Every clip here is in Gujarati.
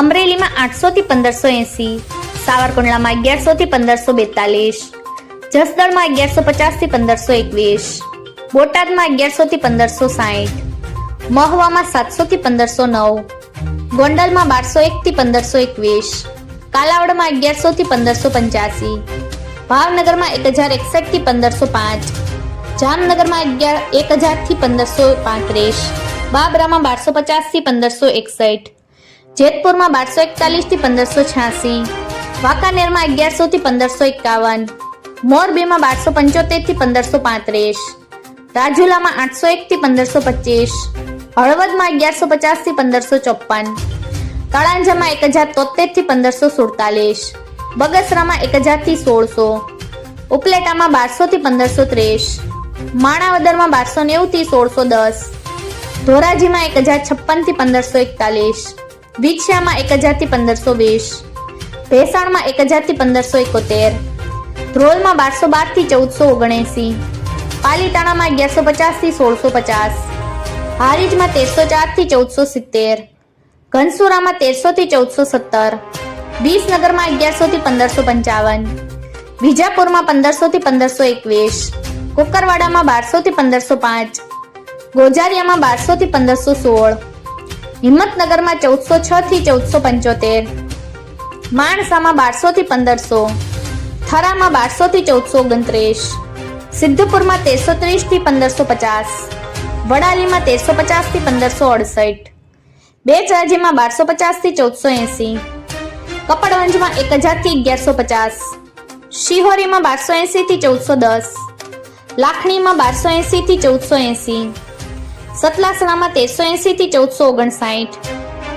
અમરેલીમાં આઠસો થી પંદરસો એસી, સાવરકુંડલામાં અગિયારસો થી પંદરસો બેતાલીસ, જસદણમાં અગિયારસો પચાસથી પંદરસો એકવીસ, બોટાદમાં અગિયારસો થી પંદરસો સાઠ મહુવામાં સાતસો થી પંદરસો નવ, ગોંડલમાં બારસો એક થી પંદરસો એકવીસ, કાલાવડમાં અગિયારસો થી પંદરસો પંચ્યાસી, ભાવનગરમાં એક હજાર એકસઠથી પંદરસો પાંચ, જામનગરમાં અગિયાર એક હજારથી પંદરસો પાંત્રીસ, બાબરામાં બારસો પચાસથી પંદરસો એકસઠ જેતપુરમાં બારસો એકતાલીસથી પંદરસો છ્યાસી. વાંકાનેરમાં અગિયારસો થી પંદરસો એકાવન. મોરબીમાં બારસો પંચોતેરથી પંદરસો પાંત્રીસ. રાજુલામાં આઠસો એક થી પંદરસો પચીસ. હળવદમાં અગિયારસો પચાસથી પંદરસો ચોપન તળાંજામાં એક હજાર તોતેરથી પંદરસો સુડતાલીસ. બગસરામાં એક હજારથી સોળસો. ઉપલેટામાં બારસો થી પંદરસો ત્રીસ. માણાવદરમાં બારસો નેવું થી સોળસો દસ. ધોરાજીમાં એક હજાર છપ્પનથી પંદરસો એકતાલીસ. વિછિયામાં એક હજારથી પંદરસો વીસ, ભેસાણમાં એક હજારથી પંદરસો એકોતેર, ધ્રોલમાં બારસો બારથી ચૌદસો ઓગણએંસી, પાલીતાણામાં અગિયારસો પચાસથી સોળસો પચાસ, હારીજમાં તેરસો ચારથી ચૌદસો સિત્તેર, ઘનસુરામાં તેરસો થી ચૌદસો સત્તર, વિસનગરમાં અગિયારસો થી પંદરસો પંચાવન, વિજાપુરમાં પંદરસો થી પંદરસો એકવીસ, કુકરવાડામાં બારસો થી પંદરસો પાંચ, ગોજારિયામાં બારસો થી પંદરસો સોળ હિંમતનગરમાં ચૌદસો છ થી ચૌદસો પંચોતેર. માણસામાં બારસો થી પંદરસો. થરામાં બારસો થી ચૌદસો ઓગણત્રીસ. સિદ્ધપુરમાં તેરસો ત્રીસથી પંદરસો પચાસ. વડાલીમાં તેરસો પચાસથી પંદરસો અડસઠ. બેચરાજીમાં બારસો પચાસથી ચૌદસો એસી. કપડવંજમાં એક હજારથી અગિયારસો પચાસ. શિહોરીમાં બારસો એસી થી ચૌદસો દસ. લાખણીમાં બારસો એસી થી ચૌદસો એસી. સતલાસણામાં તેરસો એસી થી ચૌદસો ઓગણસાઠ.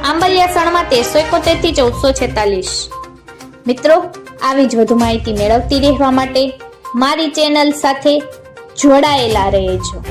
આંબલિયાસણમાં તેરસો એકોતેરથી ચૌદસો છેતાલીસ. મિત્રો, આવી જ વધુ માહિતી મેળવતી રહેવા માટે મારી ચેનલ સાથે જોડાયેલા રહેજો.